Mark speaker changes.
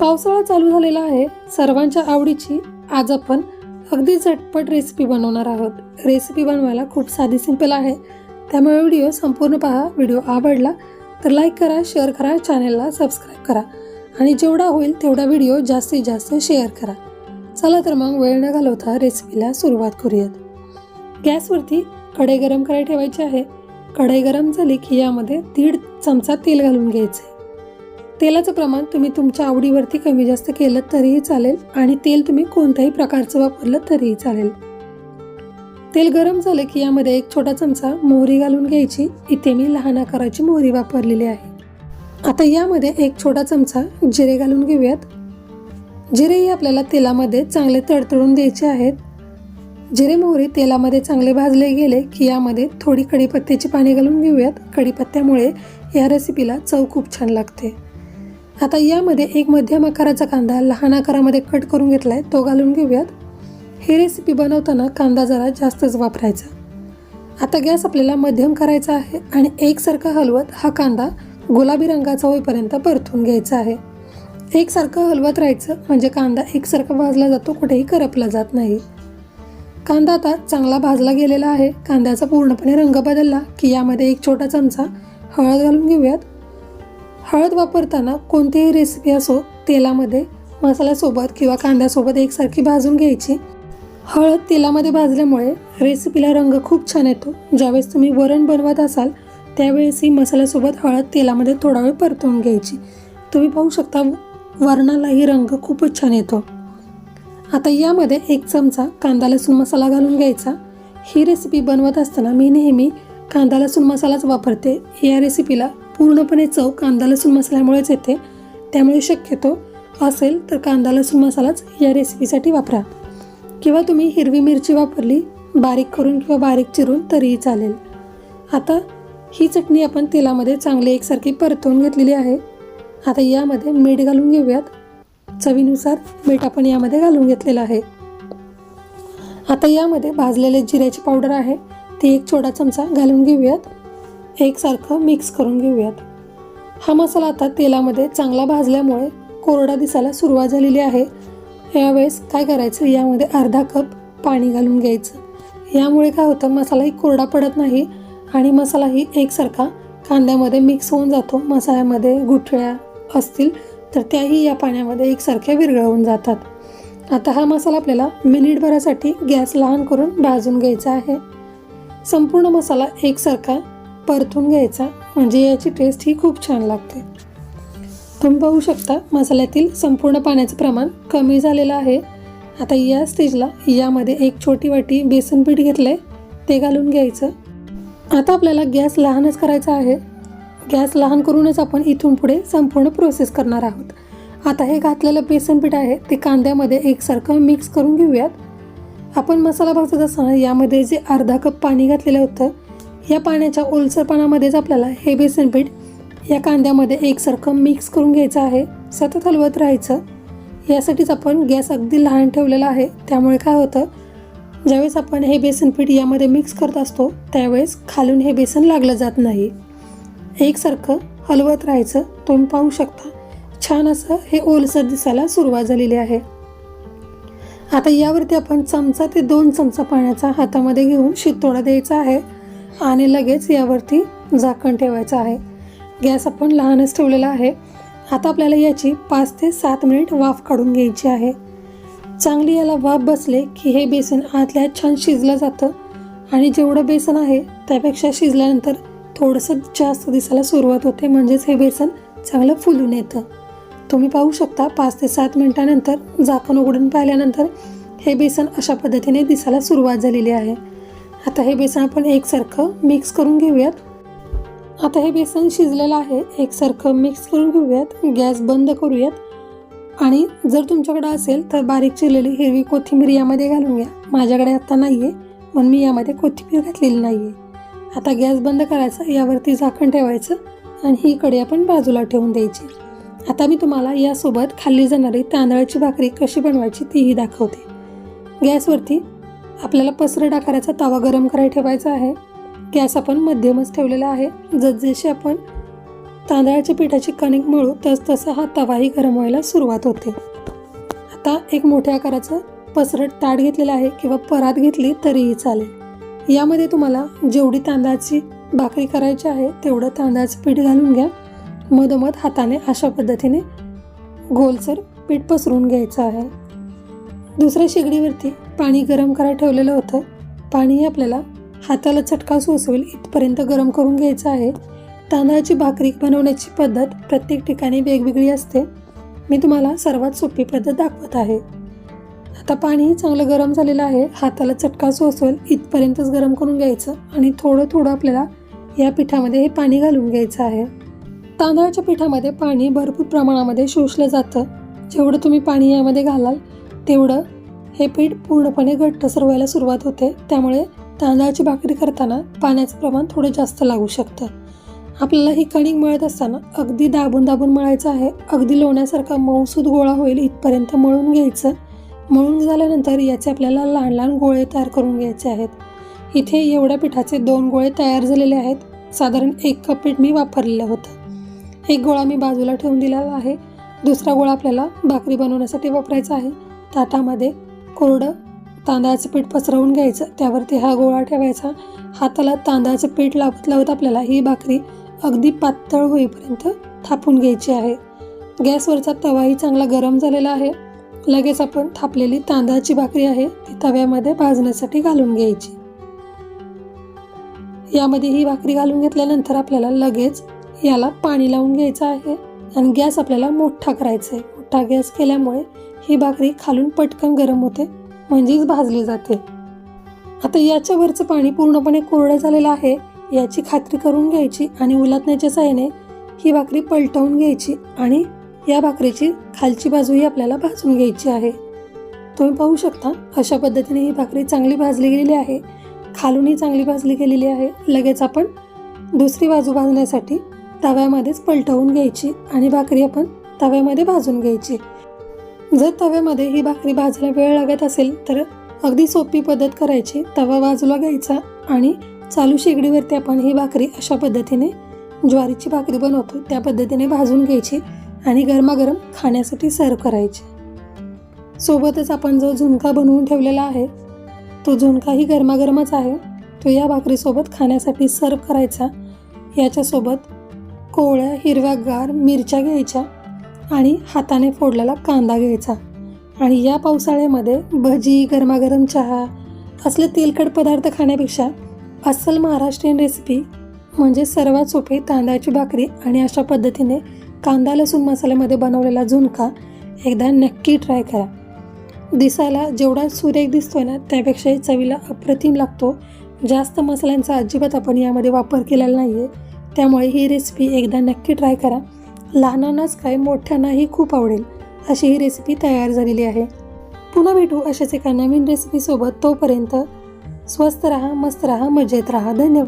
Speaker 1: पावसाळा चालू झालेला आहे. सर्वांच्या आवडीची आज आपण अगदी झटपट रेसिपी बनवणार आहोत. रेसिपी बनवायला खूप साधी सिंपल आहे. त्यामुळे व्हिडिओ संपूर्ण पहा. व्हिडिओ आवडला तर लाईक करा शेअर करा चॅनेलला सबस्क्राईब करा. आणि जेवढा होईल तेवढा व्हिडिओ जास्तीत जास्त शेअर करा. चला तर मग वेळ न घालवता रेसिपीला सुरुवात करूयात. गॅसवरती कढई गरम करायला ठेवायची आहे. कढई गरम झाली की यामध्ये दीड चमचा तेल घालून घ्यायचं. आहे तेलाचं प्रमाण तुम्ही तुमच्या आवडीवरती कमी जास्त केलं तरीही चालेल आणि तेल तुम्ही कोणत्याही प्रकारचं वापरलं तरीही चालेल. तेल गरम झालं की यामध्ये एक छोटा चमचा मोहरी घालून घ्यायची. इथे मी लहान आकाराची मोहरी वापरलेली आहे. आता यामध्ये एक छोटा चमचा जिरे घालून घेऊयात. जिरेही आपल्याला तेलामध्ये चांगले तडतडून द्यायचे आहेत. जिरे मोहरी तेलामध्ये चांगले भाजले गेले की यामध्ये थोडी कढीपत्त्याची पाणी घालून घेऊयात. कढीपत्त्यामुळे या रेसिपीला चव खूप छान लागते. आता यामध्ये एक मध्यम आकाराचा कांदा लहान आकारामध्ये कट करून घेतला आहे तो घालून घेऊयात. ही रेसिपी बनवताना कांदा जरा जास्तच वापरायचा. आता गॅस आपल्याला मध्यम करायचा आहे आणि एकसारखा हलवत हा कांदा गुलाबी रंगाचा होईपर्यंत परतून घ्यायचा आहे. एकसारखं हलवत राहायचं म्हणजे कांदा एकसारखा भाजला जातो कुठेही करपला जात नाही. कांदा आता चांगला भाजला गेलेला आहे. कांद्याचा पूर्णपणे रंग बदलला की यामध्ये एक छोटा चमचा हळद घालून घेऊयात. हळद वापरताना कोणतीही रेसिपी असो तेलामध्ये मसाल्यासोबत किंवा कांद्यासोबत एकसारखी भाजून घ्यायची. हळद तेलामध्ये भाजल्यामुळे रेसिपीला रंग खूप छान येतो. ज्यावेळेस तुम्ही वरण बनवत असाल त्यावेळेस ही मसाल्यासोबत हळद तेलामध्ये थोडा वेळ परतवून घ्यायची. तुम्ही पाहू शकता वरणालाही रंग खूपच छान येतो. आता यामध्ये एक चमचा कांदा लसूण मसाला घालून घ्यायचा. ही रेसिपी बनवत असताना मी नेहमी कांदा लसूण मसालाच वापरते. या रेसिपीला पूर्णपणे चव कांदा लसूण मसाल्यामुळेच येते. त्यामुळे शक्यतो असेल तर कांदा लसूण मसालाच या रेसिपीसाठी वापरा. किंवा तुम्ही हिरवी मिरची वापरली बारीक करून किंवा बारीक चिरून तरीही चालेल. आता ही चटणी आपण तेलामध्ये चांगली एकसारखी परतवून घेतलेली आहे. आता यामध्ये मीठ घालून घेऊयात. चवीनुसार मीठ आपण यामध्ये घालून घेतलेलं आहे. आता यामध्ये भाजलेले जिऱ्याची पावडर आहे. ती एक छोटा चमचा घालून घेऊयात. एकसारखं मिक्स करून घेऊयात. हा मसाला आता तेलामध्ये चांगला भाजल्यामुळे कोरडा दिसायला सुरुवात झालेली आहे. यावेळेस काय करायचं? यामध्ये अर्धा कप पाणी घालून घ्यायचं. यामुळे काय होतं? मसालाही कोरडा पडत नाही आणि मसालाही एकसारखा कांद्यामध्ये मिक्स होऊन जातो. मसाल्यामध्ये गुठळ्या असतील तर त्याही या पाण्यामध्ये एकसारख्या विरघळवून जातात. आता हा मसाला आपल्याला मिनिटभरासाठी गॅस लहान करून भाजून घ्यायचा आहे. संपूर्ण मसाला एकसारखा परतून घ्यायचा. म्हणजे याची टेस्ट ही खूप छान लागते. तुम्ही पाहू शकता मसाल्यातील संपूर्ण पाण्याचं प्रमाण कमी झालेलं आहे. आता या स्टेजला यामध्ये एक छोटी वाटी बेसन पीठ घेतलं आहे ते घालून घ्यायचं. आता आपल्याला गॅस लहानच करायचा आहे. गॅस लहान करूनच आपण इथून पुढे संपूर्ण प्रोसेस करणार आहोत. आता हे घातलेलं बेसन पीठ आहे ते कांद्यामध्ये एकसारखं मिक्स करून घेऊयात. आपण मसाला भाजत असताना यामध्ये जे अर्धा कप पाणी घातलेलं होतं या पाण्याच्या ओलसरपणामध्येच आपल्याला हे बेसन पीठ या कांद्यामध्ये एकसारखं मिक्स करून घ्यायचं आहे. सतत हलवत राहायचं. यासाठीच आपण गॅस अगदी लहान ठेवलेला आहे. त्यामुळे काय होतं? ज्यावेळेस आपण हे बेसन पीठ यामध्ये मिक्स करत असतो त्यावेळेस खालून हे बेसन लागलं जात नाही. एकसारखं हलवत राहायचं. तुम्ही पाहू शकता. छान असं हे ओलसर दिसायला सुरुवात झालेली आहे. आता यावरती आपण चमचा ते दोन चमचा पाण्याचा हातामध्ये घेऊन शितोडा द्यायचा आहे. आणि लगेच यावरती झाकण ठेवायचं आहे. गॅस आपण लहानच ठेवलेला आहे. आता आपल्याला याची पाच ते सात मिनिट वाफ काढून घ्यायची आहे. चांगली याला वाफ बसले की हे बेसन आतल्या छान शिजलं जातं. आणि जेवढं बेसन आहे त्यापेक्षा शिजल्यानंतर थोडंसं जास्त दिसायला सुरुवात होते. म्हणजेच हे बेसन चांगलं फुलून येतं. तुम्ही पाहू शकता पाच ते सात मिनिटानंतर झाकण उघडून पाहिल्यानंतर हे बेसन अशा पद्धतीने दिसायला सुरुवात झालेली आहे. आता हे बेसन आपण एकसारखं मिक्स करून घेऊयात. आता हे बेसन शिजलेलं आहे एकसारखं मिक्स करून घेऊयात. गॅस बंद करूयात. आणि जर तुमच्याकडे असेल तर बारीक चिरलेली हिरवी कोथिंबीर यामध्ये घालून घ्या. माझ्याकडे आत्ता नाही आहे म्हणून मी यामध्ये कोथिंबीर घातलेली नाही आहे आता गॅस बंद करायचा यावरती झाकण ठेवायचं आणि ही कडी आपण बाजूला ठेवून द्यायची. आता मी तुम्हाला यासोबत खाल्ली जाणारी तांदळाची भाकरी कशी बनवायची तीही दाखवते. गॅसवरती आपल्याला पसरट आकाराचा तवा गरम करायला ठेवायचा आहे. गॅस आपण मध्यमच ठेवलेला आहे. जसजसे आपण तांदळाच्या पिठाची कणिक मळू तसतसा हा तवाही गरम व्हायला सुरुवात होते. आता एक मोठ्या आकाराचं पसरट ताट घेतलेलं आहे किंवा परात घेतली तरीही चालेल. यामध्ये तुम्हाला जेवढी तांदळाची भाकरी करायची आहे तेवढं तांदळाचं पीठ घालून घ्या. मधोमध हाताने अशा पद्धतीने गोलसर पीठ पसरून घ्यायचं आहे. दुसऱ्या शेगडीवरती पाणी गरम करायला ठेवलेलं होतं. पाणी आपल्याला हाताला चटका सोसवेल इथपर्यंत गरम करून घ्यायचं आहे. तांदळाची भाकरी बनवण्याची पद्धत प्रत्येक ठिकाणी वेगवेगळी असते. मी तुम्हाला सर्वात सोपी पद्धत दाखवत आहे. आता पाणी चांगलं गरम झालेलं आहे. हाताला चटका सोसवेल इथपर्यंतच गरम करून घ्यायचं आणि थोडं थोडं आपल्याला या पिठामध्ये हे पाणी घालून घ्यायचं आहे. तांदळाच्या पिठामध्ये पाणी भरपूर प्रमाणामध्ये शोषलं जातं. जेवढं तुम्ही पाणी यामध्ये घालाल तेवढं हे पीठ पूर्णपणे घट्ट व्हायला सुरुवात होते. त्यामुळे तांदळाची भाकरी करताना पाण्याचं प्रमाण थोडं जास्त लागू शकतं. आपल्याला ही कणिक मळत असताना अगदी दाबून दाबून मळायचं आहे. अगदी लोण्यासारखा मऊसूद गोळा होईल इथपर्यंत मळून घ्यायचं. मळून झाल्यानंतर याचे आपल्याला लहान लहान गोळे तयार करून घ्यायचे आहेत. इथे एवढ्या पिठाचे दोन गोळे तयार झालेले आहेत. साधारण एक कप पीठ मी वापरलेलं होतं. एक गोळा मी बाजूला ठेवून दिलेला आहे. दुसरा गोळा आपल्याला भाकरी बनवण्यासाठी वापरायचा आहे. ताटामध्ये कोरडं तांदळाचं पीठ पसरवून घ्यायचं. त्यावरती हा गोळा ठेवायचा. हाताला तांदळाचं पीठ लावत लावत आपल्याला ही भाकरी अगदी पातळ होईपर्यंत थापून घ्यायची आहे. गॅसवरचा तवाही चांगला गरम झालेला आहे. लगेच आपण थापलेली तांदळाची भाकरी आहे ती तव्यामध्ये भाजण्यासाठी घालून घ्यायची. यामध्ये ही भाकरी घालून घेतल्यानंतर आपल्याला लगेच याला पाणी लावून घ्यायचं आहे आणि गॅस आपल्याला मोठा करायचा आहे. मोठा गॅस केल्यामुळे ही भाकरी खालून पटकन गरम होते म्हणजेच भाजली जाते. आता याच्यावरचं पाणी पूर्णपणे कोरडं झालेलं आहे याची खात्री करून घ्यायची आणि उलटण्याच्या साहाय्याने ही भाकरी पलटवून घ्यायची आणि या भाकरीची खालची बाजूही आपल्याला भाजून घ्यायची आहे. तुम्ही पाहू शकता अशा पद्धतीने ही भाकरी चांगली भाजली गेलेली आहे. खालूनही चांगली भाजली गेलेली आहे. लगेच आपण दुसरी बाजू भाजण्यासाठी तव्यामध्येच पलटवून घ्यायची आणि भाकरी आपण तव्यामध्ये भाजून घ्यायची. जर तव्यामध्ये ही भाकरी भाजायला वेळ लागत असेल तर अगदी सोपी पद्धत करायची. तवा बाजूला घ्यायचा आणि चालू शेगडीवरती आपण ही भाकरी अशा पद्धतीने ज्वारीची भाकरी बनवतो त्या पद्धतीने भाजून घ्यायची आणि गरमागरम खाण्यासाठी सर्व करायची. सोबतच आपण जो झुणका बनवून ठेवलेला आहे तो झुणकाही गरमागरमच आहे. तो या भाकरीसोबत खाण्यासाठी सर्व करायचा. याच्यासोबत कोवळ्या हिरव्यागार मिरच्या घ्यायच्या. आणि हाताने फोडलेला कांदा घ्यायचा. आणि या पावसाळ्यामध्ये भजी गरमागरम चहा असले तेलकट पदार्थ खाण्यापेक्षा अस्सल महाराष्ट्रीयन रेसिपी म्हणजे सर्वात सोपी तांदळाची भाकरी आणि अशा पद्धतीने कांदा लसूण मसाल्यामध्ये बनवलेला झुणका एकदा नक्की ट्राय करा. दिसायला जेवढा सुरेख दिसतोय ना त्यापेक्षाही चवीला अप्रतिम लागतो. जास्त मसाल्यांचा अजिबात आपण यामध्ये वापर केलेला नाही आहे त्यामुळे ही रेसिपी एकदा नक्की ट्राय करा. लहानांनाच काय मोठ्यांनाही खूप आवडेल अशी ही रेसिपी तयार झालेली आहे. पुन्हा भेटू अशाच एका नवीन रेसिपीसोबत तोपर्यंत स्वस्त राहा मस्त राहा मजेत राहा. धन्यवाद.